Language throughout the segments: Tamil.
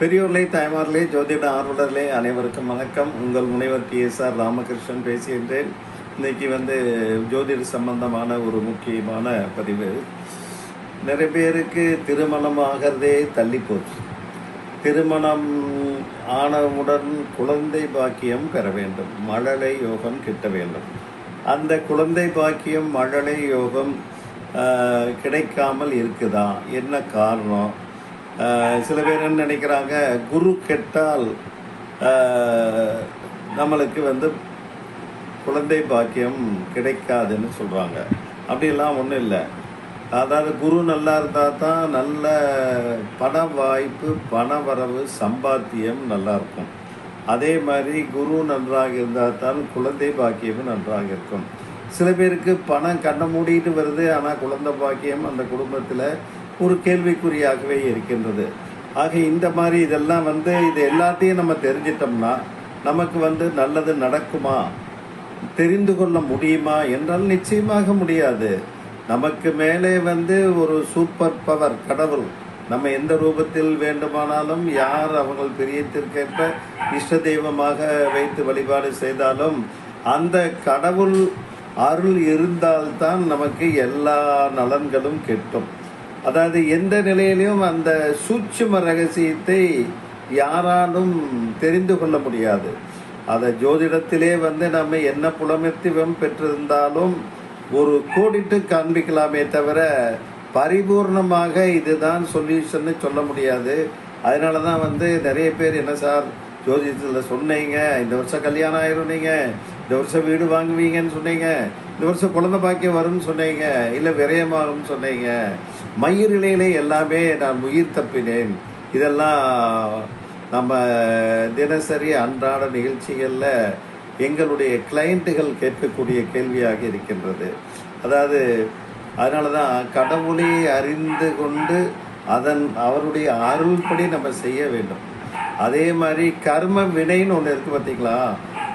பெரியோர்களே தாய்மார்களே ஜோதிட ஆர்வலர்களே அனைவருக்கும் வணக்கம். உங்கள் முனைவர் டி எஸ் ஆர் ராமகிருஷ்ணன் பேசுகின்றேன். இன்னைக்கு வந்து ஜோதிட சம்பந்தமான ஒரு முக்கியமான பதிவு. நிறைய பேருக்கு திருமணம் ஆகிறதே தள்ளி போச்சு. திருமணம் ஆனவுடன் குழந்தை பாக்கியம் பெற வேண்டும். மழலை யோகம் கிட்ட வேண்டும். அந்த குழந்தை பாக்கியம் மழலை யோகம் கிடைக்காமல் இருக்குதா? என்ன காரணம்? சில பேர் என்ன நினைக்கிறாங்க குரு கெட்டால் நம்மளுக்கு வந்து குழந்தை பாக்கியம் கிடைக்காதுன்னு சொல்கிறாங்க அப்படிலாம் ஒன்றும் இல்லை. அதாவது குரு நல்லா இருந்தால் தான் நல்ல பண வாய்ப்பு பண வரவு சம்பாத்தியம் நல்லாயிருக்கும் அதே மாதிரி குரு நன்றாக இருந்தால் தான் குழந்தை பாக்கியமும் நன்றாக இருக்கும். சில பேருக்கு பணம் கண்ணை மூடிட்டு வருது ஆனால் குழந்தை பாக்கியம் அந்த குடும்பத்தில் ஒரு கேள்விக்குறியாகவே இருக்கின்றது. ஆக இந்த மாதிரி இதெல்லாம் வந்து இது எல்லாத்தையும் நம்ம தெரிஞ்சிட்டோம்னா நமக்கு வந்து நல்லது நடக்குமா? தெரிந்து கொள்ள முடியுமா என்றால் நிச்சயமாக முடியாது. நமக்கு மேலே வந்து ஒரு சூப்பர் பவர் கடவுள் நம்ம எந்த ரூபத்தில் வேண்டுமானாலும் யார் அவங்கள் பிரியத்திற்கேற்ப இஷ்ட தெய்வமாக வைத்து வழிபாடு செய்தாலும் அந்த கடவுள் அருள் இருந்தால்தான் நமக்கு எல்லா நலன்களும் கிட்டும். அதாவது எந்த நிலையிலையும் அந்த சூட்சும ரகசியத்தை யாராலும் தெரிந்து கொள்ள முடியாது. அதை ஜோதிடத்திலே வந்து நம்ம என்ன புலமைத்துவம் பெற்றிருந்தாலும் ஒரு கோடிட்டு காண்பிக்கலாமே தவிர பரிபூர்ணமாக இதுதான் சொல்யூஷன்னு சொல்ல முடியாது. அதனால தான் வந்து நிறைய பேர் என்ன சார் ஜோதிடத்தில் சொன்னீங்க இந்த வருஷம் கல்யாணம் ஆயிரும் நீங்கள் இந்த வருஷம் வீடு வாங்குவீங்கன்னு சொன்னீங்க இந்த வருஷம் குழந்தை பாக்கியம் வரும்னு சொன்னீங்க இல்லை விரயமாகும்னு சொன்னீங்க. மயிரிழையிலே எல்லாமே நான் உயிர் தப்பினேன். இதெல்லாம் நம்ம தினசரி அன்றாட நிகழ்ச்சிகளில் எங்களுடைய கிளைண்ட்டுகள் கேட்கக்கூடிய கேள்வியாக இருக்கின்றது. அதாவது அதனால தான் கடவுளை அறிந்து கொண்டு அதன் அவருடைய அருள்படி நம்ம செய்ய வேண்டும். அதே மாதிரி கர்ம வினைன்னு ஒன்று இருக்குது பார்த்தீங்களா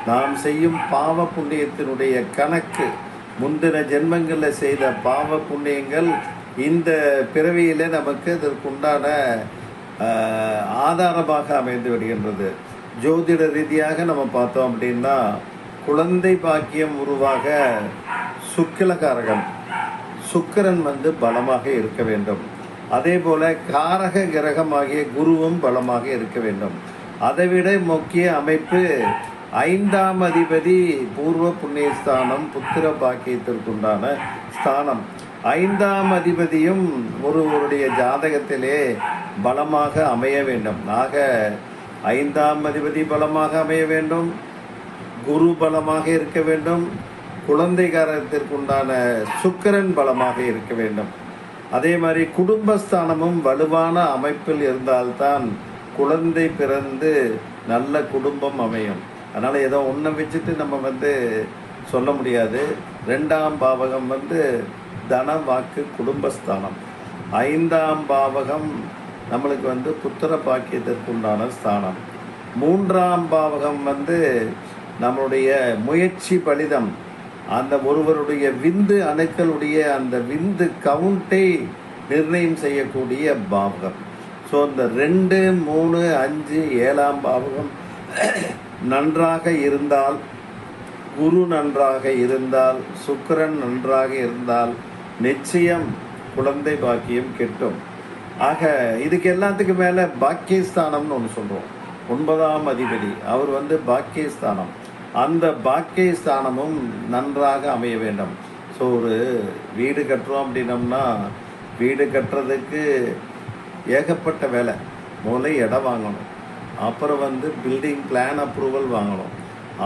நாம் செய்யும் பாவ புண்ணியத்தினுடைய கணக்கு முந்தின ஜென்மங்களில் செய்த பாவ புண்ணியங்கள் இந்த பிறவியில் நமக்கு அதற்குண்டான ஆதாரமாக அமைந்து விடுகின்றது. ஜோதிட ரீதியாக நம்ம பார்த்தோம் அப்படின்னா குழந்தை பாக்கியம் உருவாக சுக்கிலகாரகன் சுக்கிரன் வந்து பலமாக இருக்க வேண்டும். அதே போல காரக கிரகமாகிய குருவும் பலமாக இருக்க வேண்டும். அதைவிட முக்கிய அமைப்பு ஐந்தாம் அதிபதி பூர்வ புண்ணியஸ்தானம் புத்திர பாக்கியத்திற்குண்டான ஸ்தானம். ஐந்தாம் அதிபதியும் ஒருவருடைய ஜாதகத்திலே பலமாக அமைய வேண்டும். ஆக ஐந்தாம் அதிபதி பலமாக அமைய வேண்டும். குரு பலமாக இருக்க வேண்டும். குழந்தைகாரத்திற்குண்டான சுக்கிரன் பலமாக இருக்க வேண்டும். அதே மாதிரி குடும்பஸ்தானமும் வலுவான அமைப்பில் இருந்தால்தான் குழந்தை பிறந்து நல்ல குடும்பம் அமையும். அதனால் ஏதோ ஒன்றை வச்சுட்டு நம்ம வந்து சொல்ல முடியாது. ரெண்டாம் பாவகம் வந்து தன வாக்கு குடும்பஸ்தானம். ஐந்தாம் பாவகம் நம்மளுக்கு வந்து புத்திர பாக்கியத்திற்குண்டான ஸ்தானம். மூன்றாம் பாவகம் வந்து நம்மளுடைய முயற்சி பலிதம். அந்த ஒருவருடைய விந்து அணுக்களுடைய அந்த விந்து கவுண்டை நிர்ணயம் செய்யக்கூடிய பாவகம். ஸோ இந்த ரெண்டு மூணு அஞ்சு ஏழாம் பாவகம் நன்றாக இருந்தால் குரு நன்றாக இருந்தால் சுக்கிரன் நன்றாக இருந்தால் நிச்சயம் குழந்தை பாக்கியம் கெட்டும். ஆக இதுக்கு எல்லாத்துக்கும் மேலே பாக்கியஸ்தானம்னு ஒன்று சொல்கிறோம் ஒன்பதாம் அதிபதி அவர் வந்து பாக்கியஸ்தானம். அந்த பாக்கியஸ்தானமும் நன்றாக அமைய வேண்டும். ஸோ ஒரு வீடு கட்டுறோம் அப்படின்னம்னா வீடு கட்டுறதுக்கு ஏகப்பட்ட வேலை. முதல்ல இடம் வாங்கணும். அப்புறம் வந்து பில்டிங் பிளான் அப்ரூவல் வாங்கணும்.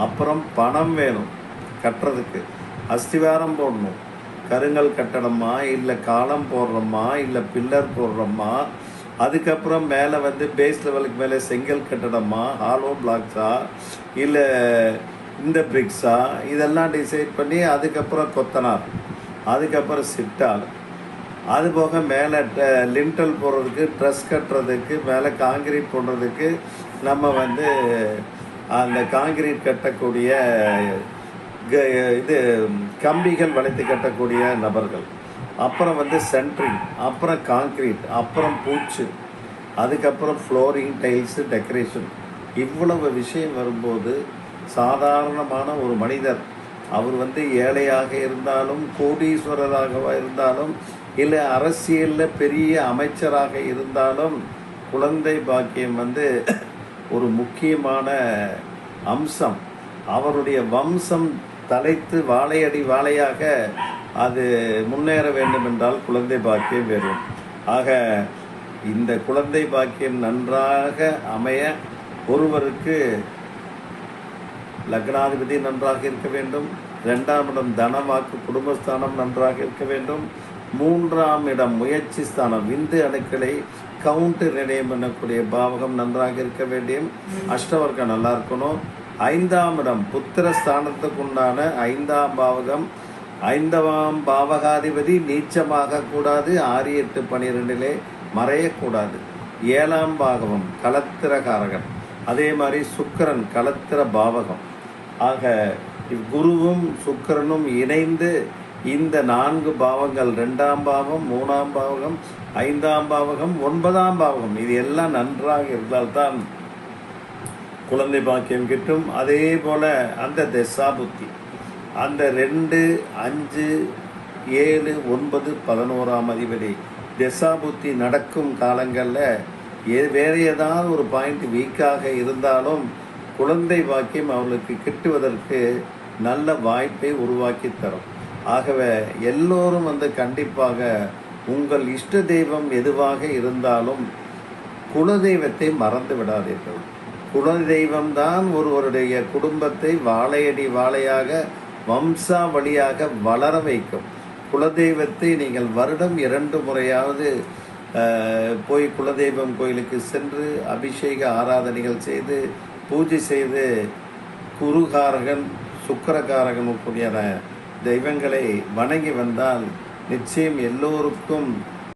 அப்புறம் பணம் வேணும் கட்டுறதுக்கு. அஸ்திவாரம் போடணும். கருங்கல் கட்டணமா இல்லை காலம் போடுறோமா இல்லை பில்லர் போடுறோமா? அதுக்கப்புறம் மேலே வந்து பேஸ் லெவலுக்கு மேலே செங்கல் கட்டடமா ஹாலோ பிளாக்ஸா இல்லை இந்த பிரிக்ஸா இதெல்லாம் டிசைட் பண்ணி அதுக்கப்புறம் கொத்தனார் அதுக்கப்புறம் சிட்டால் அது போக மேலே லிண்டல் போடுறதுக்கு ட்ரெஸ் கட்டுறதுக்கு மேலே காங்கிரீட் போடுறதுக்கு நம்ம வந்து அந்த காங்கிரீட் கட்டக்கூடிய க- இது கம்பிகள் வளைத்து கட்டக்கூடிய நபர்கள். அப்புறம் வந்து சென்ட்ரிங் அப்புறம் காங்க்ரீட் அப்புறம் பூச்சு அதுக்கப்புறம் ஃப்ளோரிங் டைல்ஸு டெக்கரேஷன் இவ்வளவு விஷயம் வரும்போது சாதாரணமான ஒரு மனிதர் அவர் வந்து ஏழையாக இருந்தாலும் கோடீஸ்வரராகவா இருந்தாலும் இல்லை அரசியலில் பெரிய அமைச்சராக இருந்தாலும் குழந்தை பாக்கியம் வந்து ஒரு முக்கியமான அம்சம். அவருடைய வம்சம் தலைத்து வாழையடி வாழையாக அது முன்னேற வேண்டும் என்றால் குழந்தை பாக்கியம் வேணும் ஆக இந்த குழந்தை பாக்கியம் நன்றாக அமைய ஒருவருக்கு லக்னாதிபதி நன்றாக இருக்க வேண்டும். இரண்டாம் இடம் தனவாக்கு குடும்பஸ்தானம் நன்றாக இருக்க வேண்டும். மூன்றாம் இடம் முயற்சி ஸ்தானம் விந்து அணுக்களை கவுண்டர் நிலையம் பண்ணக்கூடிய பாவகம் நன்றாக இருக்க வேண்டியும் அஷ்டவர்க்கம் நல்லா இருக்கணும். ஐந்தாம் இடம் புத்திர ஸ்தானத்துக்குண்டான ஐந்தாம் பாவகம். ஐந்தாம் பாவகாதிபதி நீச்சமாக கூடாது ஆறு எட்டு பனிரெண்டிலே மறையக்கூடாது. ஏழாம் பாகவம் கலத்திரகாரகன். அதே மாதிரி சுக்கிரன் கலத்திர பாவகம். ஆக குருவும் சுக்கிரனும் இணைந்து இந்த நான்கு பாவங்கள் ரெண்டாம் பாவம் மூணாம் பாவகம் ஐந்தாம் பாவகம் ஒன்பதாம் பாவகம் இது எல்லாம் நன்றாக இருந்தால்தான் குழந்தை பாக்கியம் கிட்டும். அதே போல் அந்த தசாபுத்தி. அந்த ரெண்டு அஞ்சு ஏழு ஒன்பது பதினோராம் அதிபதி. தசாபுத்தி நடக்கும் காலங்களில் ஏ வேறு ஏதாவது ஒரு பாயிண்ட் வீக்காக இருந்தாலும் குழந்தை பாக்கியம் அவர்களுக்கு கிட்டுவதற்கு நல்ல வாய்ப்பை உருவாக்கி தரும். ஆகவே எல்லோரும் வந்து கண்டிப்பாக உங்கள் இஷ்ட தெய்வம் எதுவாக இருந்தாலும் குலதெய்வத்தை மறந்து விடாதீர்கள். குலதெய்வம்தான் ஒருவருடைய குடும்பத்தை வாழையடி வாழையாக வம்சா வழியாக வளர வைக்கும். குலதெய்வத்தை நீங்கள் வருடம் இரண்டு முறையாவது போய் குலதெய்வம் கோயிலுக்கு சென்று அபிஷேக ஆராதனைகள் செய்து பூஜை செய்து குருகாரகன் சுக்கரகாரகன் கூடிய தெய்வங்களை வணங்கி வந்தால் நிச்சயம் எல்லோருக்கும்